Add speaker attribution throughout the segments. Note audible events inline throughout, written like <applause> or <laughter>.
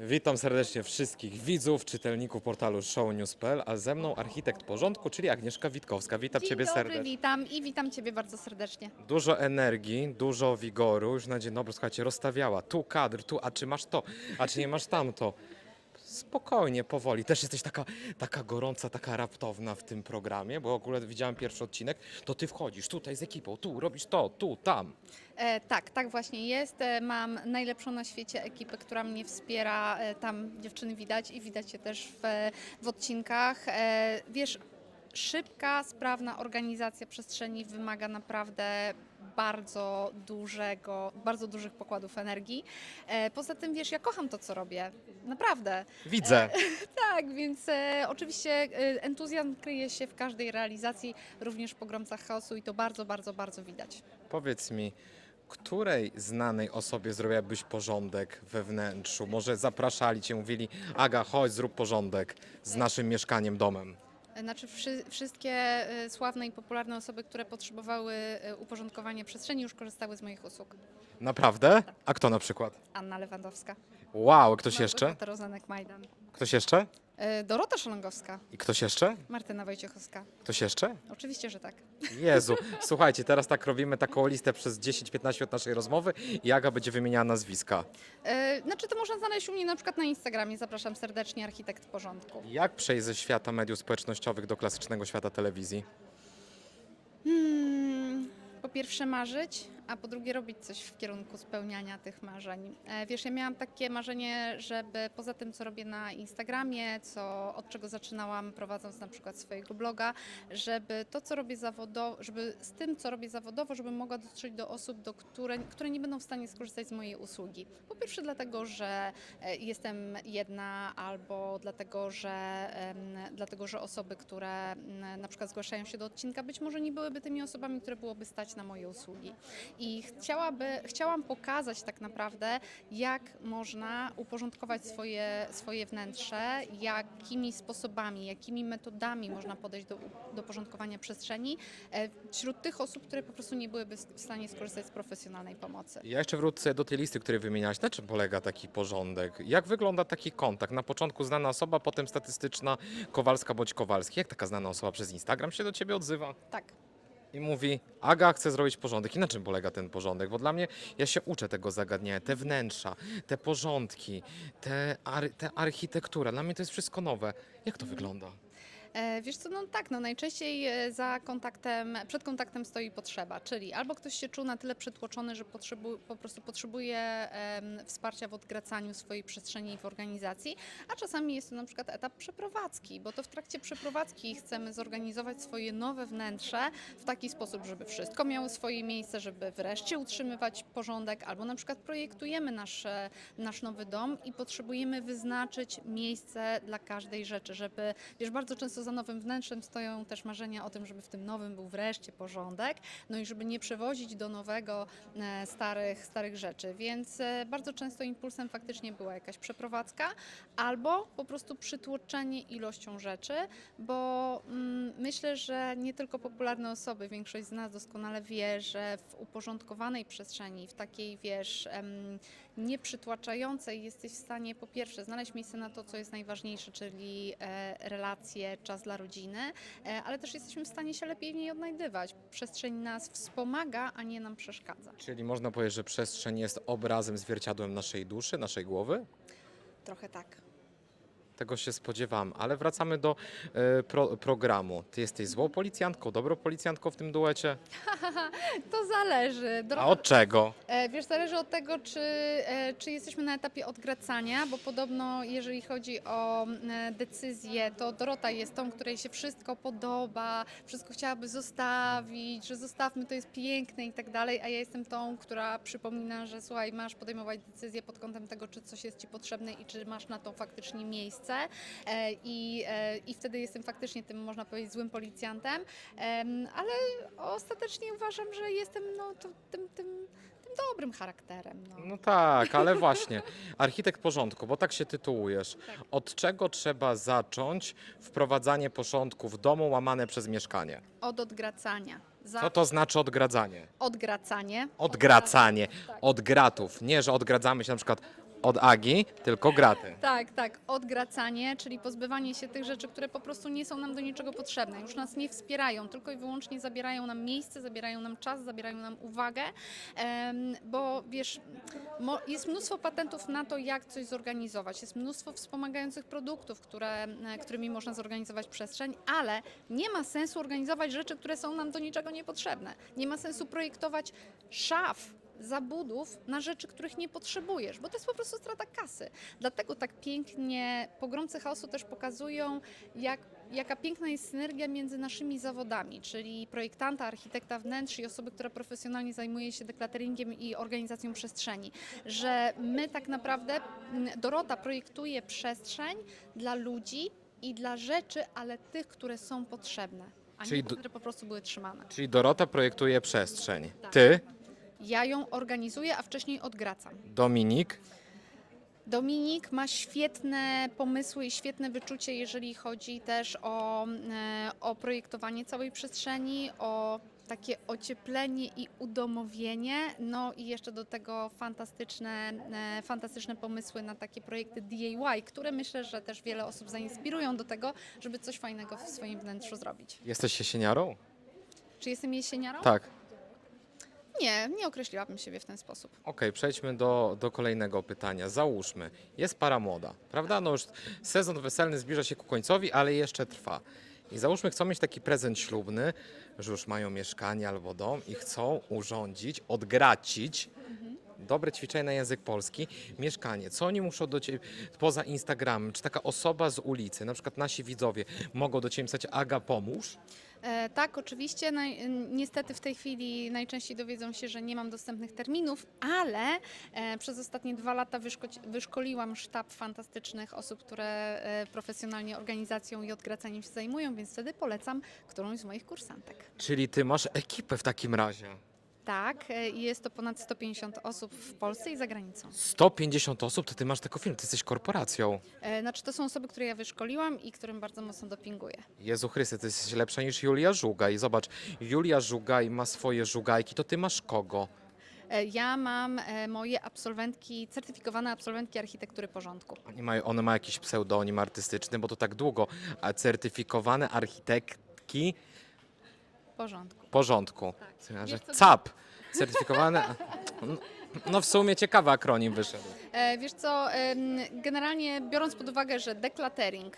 Speaker 1: Witam serdecznie wszystkich widzów, czytelników portalu shownews.pl, a ze mną architekt porządku, czyli Agnieszka Witkowska. Witam
Speaker 2: Dzień
Speaker 1: Ciebie
Speaker 2: dobry,
Speaker 1: serdecznie.
Speaker 2: witam i witam Ciebie bardzo serdecznie.
Speaker 1: Dużo energii, dużo wigoru, już na dzień dobry, słuchajcie, rozstawiała. Tu kadr, tu, a czy masz to, a czy nie masz tamto. Spokojnie, powoli. Też jesteś taka, taka gorąca, taka raptowna w tym programie, bo ogóle widziałem pierwszy odcinek, to Ty wchodzisz tutaj z ekipą, tu robisz to, tu, tam.
Speaker 2: E, tak, tak właśnie jest. E, mam najlepszą na świecie ekipę, która mnie wspiera. E, tam dziewczyny widać i widać je też w, w odcinkach. E, wiesz, szybka, sprawna organizacja przestrzeni wymaga naprawdę bardzo dużego, bardzo dużych pokładów energii. E, poza tym, wiesz, ja kocham to, co robię. Naprawdę.
Speaker 1: Widzę. <laughs>
Speaker 2: Tak, więc e, oczywiście e, entuzjazm kryje się w każdej realizacji, również w pogromcach chaosu i to bardzo, bardzo, bardzo widać.
Speaker 1: Powiedz mi, której znanej osobie zrobiłabyś porządek we wnętrzu? Może zapraszali cię, mówili, Aga, chodź, zrób porządek z naszym mieszkaniem, domem.
Speaker 2: Znaczy wszy, wszystkie e, sławne i popularne osoby, które potrzebowały e, uporządkowania przestrzeni już korzystały z moich usług.
Speaker 1: Naprawdę? A kto na przykład?
Speaker 2: Anna Lewandowska.
Speaker 1: Wow, ktoś jeszcze?
Speaker 2: Małgorzata Rozenek Majdan.
Speaker 1: Ktoś jeszcze?
Speaker 2: E, Dorota Szalongowska.
Speaker 1: I ktoś jeszcze?
Speaker 2: Martyna Wojciechowska.
Speaker 1: Ktoś jeszcze?
Speaker 2: Oczywiście, że tak.
Speaker 1: Jezu, słuchajcie, teraz tak robimy taką listę przez 10-15 minut naszej rozmowy i Aga będzie wymieniała nazwiska.
Speaker 2: E, Znaczy to można znaleźć u mnie na przykład na Instagramie. Zapraszam serdecznie, architekt porządku.
Speaker 1: Jak przejść ze świata mediów społecznościowych do klasycznego świata telewizji?
Speaker 2: Hmm, po pierwsze marzyć, a po drugie robić coś w kierunku spełniania tych marzeń. E, Wiesz, ja miałam takie marzenie, żeby poza tym, co robię na Instagramie, co, od czego zaczynałam prowadząc na przykład swojego bloga, żeby to, co robię zawodowo, żeby z tym, co robię zawodowo, żebym mogła dotrzeć do osób, do które, które nie będą w stanie skorzystać z mojej usługi. Po pierwsze dlatego, że e, jestem jedna, albo dlatego, że, dlatego, że osoby, które na przykład zgłaszają się do odcinka, być może nie byłyby tymi osobami, które byłoby stać na moje usługi. I chciałaby, chciałam pokazać tak naprawdę, jak można uporządkować swoje, swoje wnętrze, jakimi sposobami, jakimi metodami można podejść do, do porządkowania przestrzeni e, wśród tych osób, które po prostu nie byłyby w stanie skorzystać z profesjonalnej pomocy.
Speaker 1: Ja jeszcze wrócę do tej listy, której wymieniałaś. Na czym polega taki porządek? Jak wygląda taki kontakt? Na początku znana osoba, potem statystyczna Kowalska bądź Kowalski. Jak taka znana osoba przez Instagram się do ciebie odzywa?
Speaker 2: Tak.
Speaker 1: I mówi, Aga chce zrobić porządek. I na czym polega ten porządek? Bo dla mnie, ja się uczę tego zagadnienia, te wnętrza, te porządki, te, ar, te architektura. Dla mnie to jest wszystko nowe. Jak to wygląda?
Speaker 2: E, Wiesz co, no tak, no najczęściej e, za kontaktem, przed kontaktem stoi potrzeba, czyli albo ktoś się czuł na tyle przytłoczony, że potrzebu, po prostu potrzebuje wsparcia w odgracaniu swojej przestrzeni w organizacji, a czasami jest to na przykład etap przeprowadzki, bo to w trakcie przeprowadzki chcemy zorganizować swoje nowe wnętrze w taki sposób, żeby wszystko miało swoje miejsce, żeby wreszcie utrzymywać porządek, albo na przykład projektujemy nasz, nasz nowy dom i potrzebujemy wyznaczyć miejsce dla każdej rzeczy, żeby, wiesz, bardzo często za nowym wnętrzem stoją też marzenia o tym, żeby w tym nowym był wreszcie porządek, no i żeby nie przewozić do nowego e, starych, starych rzeczy, więc e, bardzo często impulsem faktycznie była jakaś przeprowadzka albo po prostu przytłoczenie ilością rzeczy, bo mm, myślę, że nie tylko popularne osoby, większość z nas doskonale wie, że w uporządkowanej przestrzeni, w takiej, wiesz, nieprzytłaczającej jesteś w stanie po pierwsze znaleźć miejsce na to, co jest najważniejsze, czyli e, relacje, czas dla rodziny, e, ale też jesteśmy w stanie się lepiej w niej odnajdywać. Przestrzeń nas wspomaga, a nie nam przeszkadza.
Speaker 1: Czyli można powiedzieć, że przestrzeń jest obrazem, zwierciadłem naszej duszy, naszej głowy?
Speaker 2: Trochę tak.
Speaker 1: Tego się spodziewam, ale wracamy do e, pro, programu. Ty jesteś złą policjantką, dobrą policjantką w tym duecie? <laughs>
Speaker 2: To zależy.
Speaker 1: A od czego?
Speaker 2: E, Wiesz, zależy od tego, czy, e, czy jesteśmy na etapie odgracania, bo podobno jeżeli chodzi o e, decyzję, to Dorota jest tą, której się wszystko podoba, wszystko chciałaby zostawić, że zostawmy, to jest piękne i tak dalej, a ja jestem tą, która przypomina, że słuchaj, masz podejmować decyzję pod kątem tego, czy coś jest Ci potrzebne i czy masz na to faktycznie miejsce E, i, e, i wtedy jestem faktycznie tym, można powiedzieć, złym policjantem, Em, ale ostatecznie uważam, że jestem no, to, tym, tym, tym dobrym charakterem. No.
Speaker 1: No tak, ale <laughs> właśnie. Architekt porządku, bo tak się tytułujesz.
Speaker 2: Tak.
Speaker 1: Od czego trzeba zacząć wprowadzanie porządku w domu łamane przez mieszkanie?
Speaker 2: Od odgracania. Za
Speaker 1: Co to znaczy odgradzanie?
Speaker 2: odgracanie.
Speaker 1: Odgracanie.
Speaker 2: Tak.
Speaker 1: Od gratów. Nie, że odgradzamy się na przykład od Agi, tylko graty.
Speaker 2: Tak, tak. Odgracanie, czyli pozbywanie się tych rzeczy, które po prostu nie są nam do niczego potrzebne. Już nas nie wspierają, tylko i wyłącznie zabierają nam miejsce, zabierają nam czas, zabierają nam uwagę, bo wiesz, jest mnóstwo patentów na to, jak coś zorganizować. Jest mnóstwo wspomagających produktów, które, e, którymi można zorganizować przestrzeń, ale nie ma sensu organizować rzeczy, które są nam do niczego niepotrzebne. Nie ma sensu projektować szaf zabudów na rzeczy, których nie potrzebujesz, bo to jest po prostu strata kasy. Dlatego tak pięknie pogromcy chaosu też pokazują, jak, jaka piękna jest synergia między naszymi zawodami, czyli projektanta, architekta wnętrz i osoby, która profesjonalnie zajmuje się deklateringiem i organizacją przestrzeni. Że my tak naprawdę, Dorota projektuje przestrzeń dla ludzi i dla rzeczy, ale tych, które są potrzebne, a
Speaker 1: Czyli
Speaker 2: nie
Speaker 1: do-
Speaker 2: które po prostu były trzymane.
Speaker 1: Czyli Dorota projektuje przestrzeń.
Speaker 2: Tak.
Speaker 1: Ty,
Speaker 2: Ja ją organizuję, a wcześniej odgracam.
Speaker 1: Dominik,
Speaker 2: Dominik ma świetne pomysły i świetne wyczucie, jeżeli chodzi też o, e, o projektowanie całej przestrzeni, o takie ocieplenie i udomowienie, no i jeszcze do tego fantastyczne, e, fantastyczne pomysły na takie projekty DIY, które myślę, że też wiele osób zainspirują do tego, żeby coś fajnego w swoim wnętrzu zrobić.
Speaker 1: jesteś jesieniarą?
Speaker 2: Czy jestem jesieniarą?
Speaker 1: Tak.
Speaker 2: Nie, nie określiłabym siebie w ten sposób.
Speaker 1: Okej, przejdźmy do, do kolejnego pytania. Załóżmy, jest para młoda, prawda? No już sezon weselny zbliża się ku końcowi, ale jeszcze trwa. I załóżmy, chcą mieć taki prezent ślubny, że już mają mieszkanie albo dom i chcą urządzić, odgracić, dobre ćwiczenie na język polski, mieszkanie. Co oni muszą do ciebie, poza Instagramem, czy taka osoba z ulicy, na przykład nasi widzowie, mogą do ciebie pisać, Aga, pomóż?
Speaker 2: E, tak, oczywiście. Naj, niestety w tej chwili najczęściej dowiedzą się, że nie mam dostępnych terminów, ale e, przez ostatnie dwa lata wyszko- wyszkoliłam sztab fantastycznych osób, które e, profesjonalnie organizacją i odgracaniem się zajmują, więc wtedy polecam którąś z moich kursantek.
Speaker 1: Czyli ty masz ekipę w takim razie.
Speaker 2: Tak, e, i jest to ponad 150 osób w Polsce i za granicą.
Speaker 1: 150 osób, to ty masz taką film, ty jesteś korporacją.
Speaker 2: E, Znaczy, to są osoby, które ja wyszkoliłam i którym bardzo mocno dopinguję.
Speaker 1: Jezu Chryste, ty jesteś lepsza niż Julia Żugaj. Zobacz, Julia Żugaj ma swoje żugajki, to ty masz kogo?
Speaker 2: E, Ja mam e, moje absolwentki, certyfikowane absolwentki architektury porządku.
Speaker 1: Oni mają, one ma jakiś pseudonim artystyczny, bo to tak długo. A certyfikowane architektki
Speaker 2: Porządku.
Speaker 1: porządku.
Speaker 2: Tak.
Speaker 1: Że
Speaker 2: Wiesz co-
Speaker 1: CAP. Certyfikowane... No w sumie ciekawy akronim wyszedł.
Speaker 2: E, Wiesz co, em, generalnie biorąc pod uwagę, że decluttering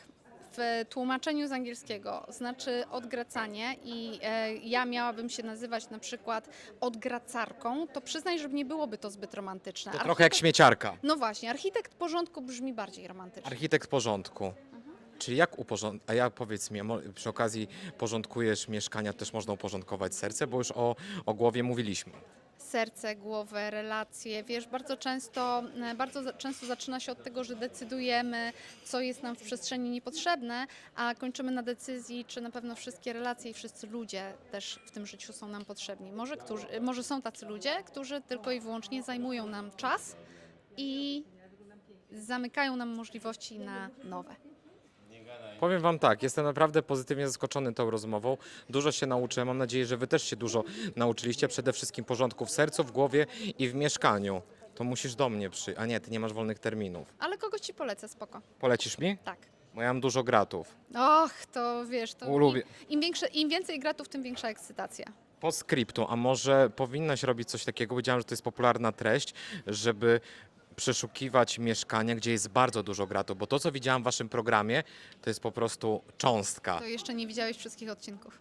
Speaker 2: w tłumaczeniu z angielskiego znaczy odgracanie i e, ja miałabym się nazywać na przykład odgracarką, to przyznaj, że nie byłoby to zbyt romantyczne.
Speaker 1: To trochę jak śmieciarka.
Speaker 2: No właśnie, architekt porządku brzmi bardziej romantycznie.
Speaker 1: Architekt porządku. Czyli jak uporządkować, a ja powiedz mi, przy okazji porządkujesz mieszkania, też można uporządkować serce, bo już o, o głowie mówiliśmy.
Speaker 2: serce, głowę, relacje. Wiesz, bardzo często, e, bardzo często zaczyna się od tego, że decydujemy, co jest nam w przestrzeni niepotrzebne, a kończymy na decyzji, czy na pewno wszystkie relacje i wszyscy ludzie też w tym życiu są nam potrzebni. Może, którzy, może są tacy ludzie, którzy tylko i wyłącznie zajmują nam czas i zamykają nam możliwości na nowe.
Speaker 1: Powiem Wam tak, jestem naprawdę pozytywnie zaskoczony tą rozmową. Dużo się nauczyłem. Mam nadzieję, że Wy też się dużo nauczyliście. Przede wszystkim porządku w sercu, w głowie i w mieszkaniu. To musisz do mnie przy... A nie, Ty nie masz wolnych terminów.
Speaker 2: Ale kogoś ci polecę, spoko.
Speaker 1: Polecisz mi?
Speaker 2: Tak.
Speaker 1: Bo ja mam dużo gratów.
Speaker 2: Och, to wiesz, to
Speaker 1: Ulubię.
Speaker 2: im, im, większe, im więcej gratów, tym większa ekscytacja.
Speaker 1: Po skryptu, a może powinnaś robić coś takiego, powiedziałem, że to jest popularna treść, żeby przeszukiwać mieszkania, gdzie jest bardzo dużo gratów, bo to, co widziałam w Waszym programie, to jest po prostu cząstka.
Speaker 2: To jeszcze nie widziałeś wszystkich odcinków.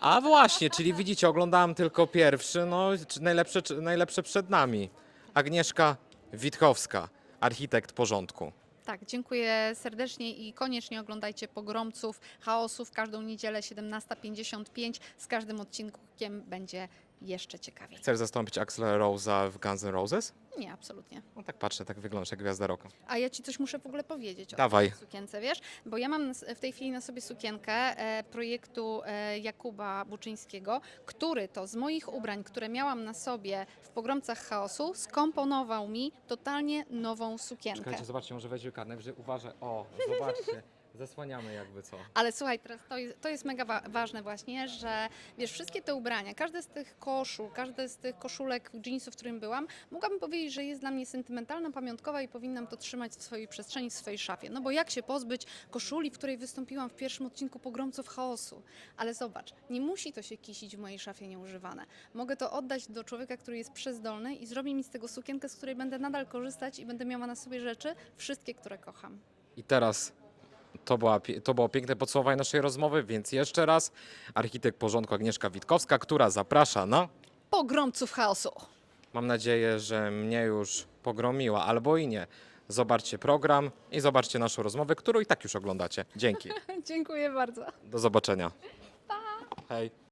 Speaker 1: A właśnie, czyli widzicie, oglądałam tylko pierwszy, no czy najlepsze, czy najlepsze przed nami. Agnieszka Witkowska, architekt porządku.
Speaker 2: Tak, dziękuję serdecznie i koniecznie oglądajcie Pogromców Chaosów każdą niedzielę 17.55. Z każdym odcinkiem będzie jeszcze ciekawiej.
Speaker 1: Chcesz zastąpić Axla Rose'a w Guns N' Roses?
Speaker 2: Nie, absolutnie.
Speaker 1: No tak patrzę, tak wyglądasz jak gwiazda roku.
Speaker 2: A ja ci coś muszę w ogóle powiedzieć o
Speaker 1: Dawaj.
Speaker 2: tej sukience, wiesz? Bo ja mam nas- w tej chwili na sobie sukienkę e, projektu e, Jakuba Buczyńskiego, który to z moich ubrań, które miałam na sobie w Pogromcach Chaosu, skomponował mi totalnie nową sukienkę.
Speaker 1: Czekajcie, zobaczcie, może weźmie kartę, że uważaj, o, zobaczcie. <laughs> Zasłaniamy jakby co.
Speaker 2: Ale słuchaj, teraz to jest, to jest mega wa- ważne właśnie, że wiesz, wszystkie te ubrania, każde z tych koszul, każde z tych koszulek, jeansów, w którym byłam, mogłabym powiedzieć, że jest dla mnie sentymentalna, pamiątkowa i powinnam to trzymać w swojej przestrzeni, w swojej szafie. No bo jak się pozbyć koszuli, w której wystąpiłam w pierwszym odcinku Pogromców Chaosu? Ale zobacz, nie musi to się kisić w mojej szafie nieużywane. Mogę to oddać do człowieka, który jest przezdolny i zrobi mi z tego sukienkę, z której będę nadal korzystać i będę miała na sobie rzeczy, wszystkie, które kocham.
Speaker 1: I teraz to, była, to było piękne podsumowanie naszej rozmowy, więc jeszcze raz architekt porządku Agnieszka Witkowska, która zaprasza na...
Speaker 2: Pogromców Chaosu!
Speaker 1: Mam nadzieję, że mnie już pogromiła, albo i nie. Zobaczcie program i zobaczcie naszą rozmowę, którą i tak już oglądacie. Dzięki. <laughs>
Speaker 2: Dziękuję bardzo.
Speaker 1: Do zobaczenia. Hej.